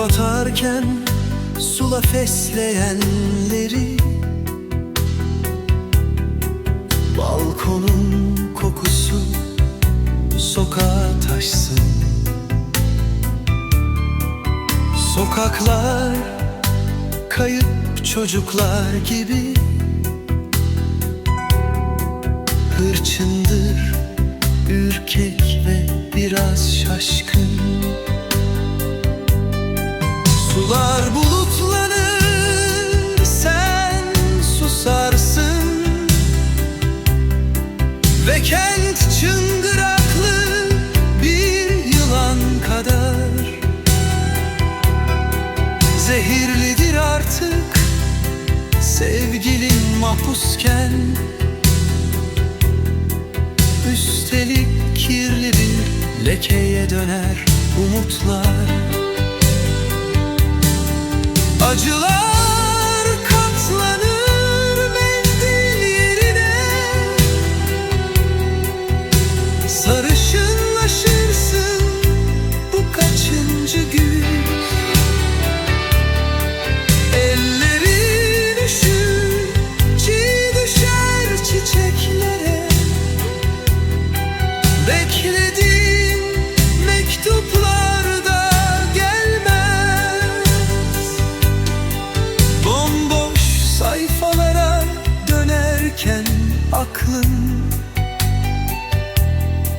varken Sula fesleyenleri Balkonun kokusu sokağa taşsın. Sokaklar kayıp çocuklar gibi. Hırçındır, ürkek ve biraz şaşkın kent çıngıraklı bir yılan kadar. Zehirlidir artık sevgilin mahpusken. Üstelik kirli bir lekeye döner umutlar. Acılar dönerken aklın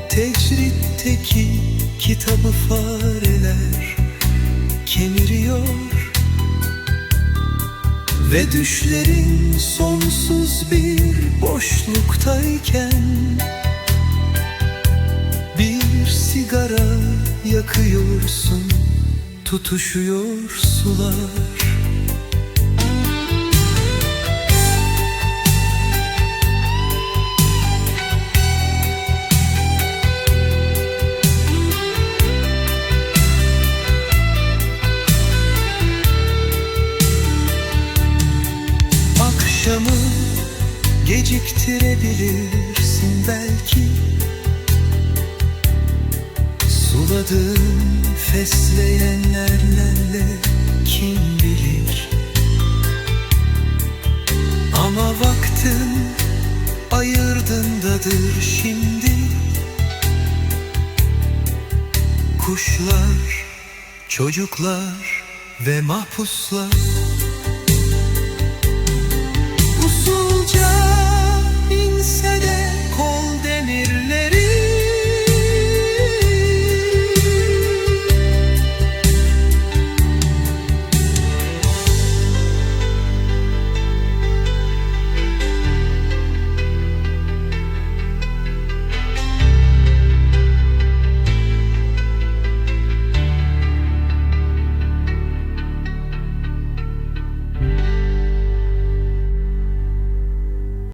Tecritteki kitabı fareler kemiriyor Ve düşlerin sonsuz bir boşluktayken Bir sigara yakıyorsun Tutuşuyor sular geciktirebilirsin belki. Suladığın fesleyenlerle kim bilir. Ama vaktin ayırdındadır şimdi. Kuşlar, çocuklar ve mahpuslar